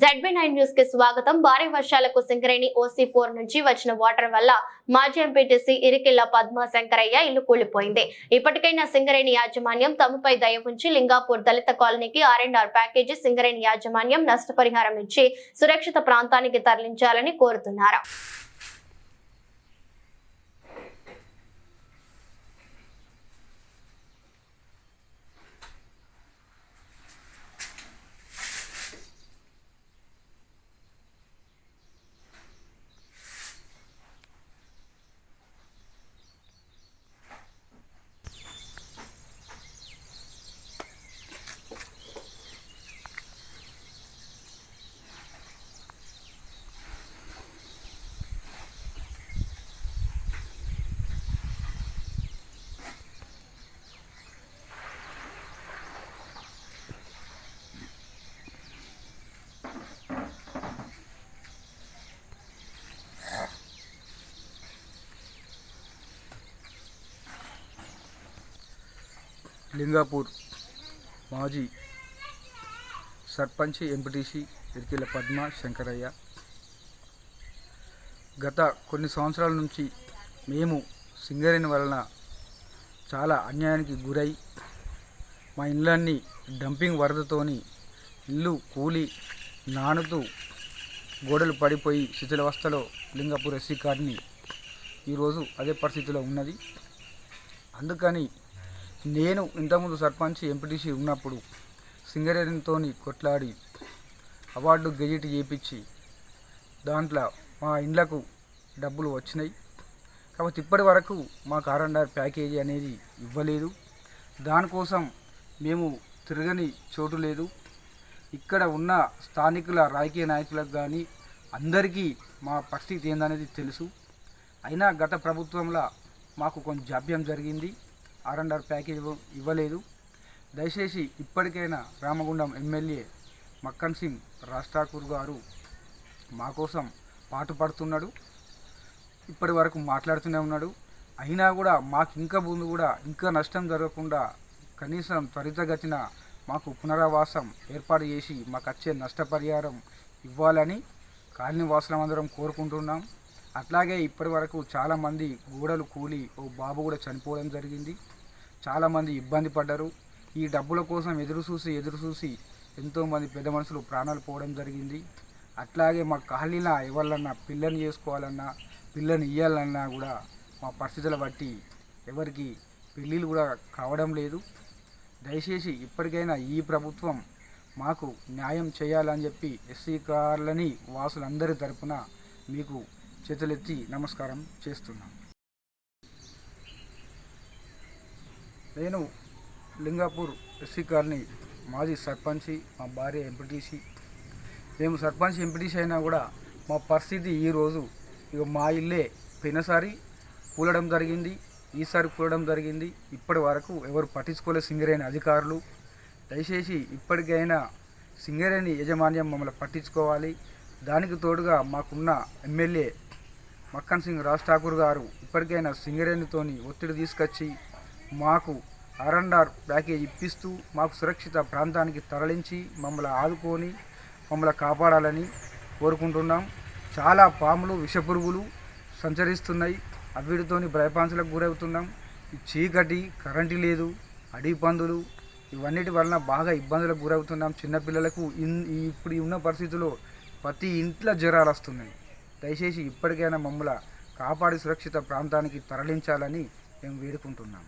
ZB nine న్యూస్కి స్వాగతం. భారీ వర్షాలకు సింగరేణి ఓసీ ఫోర్ నుంచి వచ్చిన వాటర్ వల్ల మాజీ ఎంపీటీసీ ఇరికిల్ల పద్మ శంకరయ్య ఇల్లు కూలిపోయింది. ఇప్పటికైనా సింగరేణి యాజమాన్యం తమపై దయ ఉంచి లింగాపూర్ దళిత కాలనీకి R and R package Singareni యాజమాన్యం నష్టపరిహారం ఇచ్చి సురక్షిత ప్రాంతానికి తరలించాలని కోరుతున్నారు. లింగాపూర్ మాజీ సర్పంచ్ ఎంపీటీసీ ఇరికిల పద్మ శంకరయ్య. గత కొన్ని సంవత్సరాల నుంచి మేము సింగరేణి వలన చాలా అన్యాయానికి గురై మా ఇళ్ళన్నీ డంపింగ్ వరదతోని ఇల్లు కూలి నానుతూ గోడలు పడిపోయి శిథిలవస్థలో లింగాపూర్ ఎస్సీ కార్ని ఈరోజు అదే పరిస్థితిలో ఉన్నది. అందుకని నేను ఇంతకుముందు సర్పంచ్ ఎంపీటీసీ ఉన్నప్పుడు సింగరేణితో కొట్లాడి అవార్డు గెజిట్ చేయించి దాంట్లో మా ఇండ్లకు డబ్బులు వచ్చినాయి. కాబట్టి ఇప్పటి వరకు మా కారండార్ ప్యాకేజీ అనేది ఇవ్వలేదు. దానికోసం మేము తిరగని చోటు లేదు. ఇక్కడ ఉన్న స్థానికుల రాజకీయ నాయకులకు కానీ అందరికీ మా పరిస్థితి ఏందనేది తెలుసు. అయినా గత ప్రభుత్వంలో మాకు కొంచెం జాప్యం జరిగింది. ఆర్ అండ్ ఆర్ ప్యాకేజ్ ఇవ్వలేదు. దయచేసి ఇప్పటికైనా రామగుండం ఎమ్మెల్యే మక్కన్ సింగ్ రాజ్ఠాకూర్ గారు మా కోసం పాటుపడుతున్నాడు ఇప్పటి వరకు మాట్లాడుతూనే ఉన్నాడు. అయినా కూడా మాకు ఇంకా ముందు కూడా ఇంకా నష్టం జరగకుండా కనీసం త్వరితగతిన మాకు పునరావాసం ఏర్పాటు చేసి మాకు వచ్చే నష్టపరిహారం ఇవ్వాలని కాలనీ వాసులందరం కోరుకుంటున్నాం. అట్లాగే ఇప్పటి వరకు చాలామంది గోడలు కూలి ఓ బాబు కూడా చనిపోవడం జరిగింది. చాలామంది ఇబ్బంది పడ్డారు. ఈ డబ్బుల కోసం ఎదురు చూసి ఎదురు చూసి ఎంతోమంది పెద్ద మనుషులు ప్రాణాలు పోవడం జరిగింది. అట్లాగే మా ఖాళీలా ఎవరన్నా పిల్లని చేసుకోవాలన్నా పిల్లని ఇవ్వాలన్నా కూడా మా పరిస్థితుల బట్టి ఎవరికి పెళ్ళిళ్ళు కూడా కావడం లేదు. దయచేసి ఇప్పటికైనా ఈ ప్రభుత్వం మాకు న్యాయం చేయాలని చెప్పి ఎస్సీ కార్లని వాసులందరి తరపున మీకు చేతులెత్తి నమస్కారం చేస్తున్నాం. నేను లింగాపూర్ ఎస్సీ కాలనీ మాజీ సర్పంచి మా భార్య ఎంపీటీసీ. మేము సర్పంచ్ ఎంపీటీసీ అయినా కూడా మా పరిస్థితి ఈరోజు ఇక మా ఇల్లే పోయినసారి కూలడం జరిగింది ఈసారి కూలడం జరిగింది. ఇప్పటి వరకు ఎవరు పట్టించుకోలే సింగరేణి అధికారులు. దయచేసి ఇప్పటికైనా సింగరేణి యాజమాన్యం మమ్మల్ని పట్టించుకోవాలి. దానికి తోడుగా మాకున్న ఎమ్మెల్యే మక్కన్ సింగ్ రాజ్ ఠాకూర్ గారు ఇప్పటికైనా సింగరేణితోని ఒత్తిడి తీసుకొచ్చి మాకు ఆర్ అండ్ ఆర్ ప్యాకేజ్ ఇప్పిస్తూ మాకు సురక్షిత ప్రాంతానికి తరలించి మమ్మల్ని ఆదుకొని మమ్మల్ని కాపాడాలని కోరుకుంటున్నాం. చాలా పాములు విషపురుగులు సంచరిస్తున్నాయి. అవిటితోని భయపాంసలకు గురవుతున్నాం. చీకటి కరెంటు లేదు అడవి పందులు ఇవన్నిటి వలన బాగా ఇబ్బందులకు గురవుతున్నాం. చిన్నపిల్లలకు ఇన్ ఇప్పుడు ఉన్న పరిస్థితుల్లో ప్రతి ఇంట్లో జ్వరాలు వస్తున్నాయి. దయచేసి ఇప్పటికైనా మమ్ముల కాపాడి సురక్షిత ప్రాంతానికి తరలించాలని మేము వేడుకుంటున్నాం.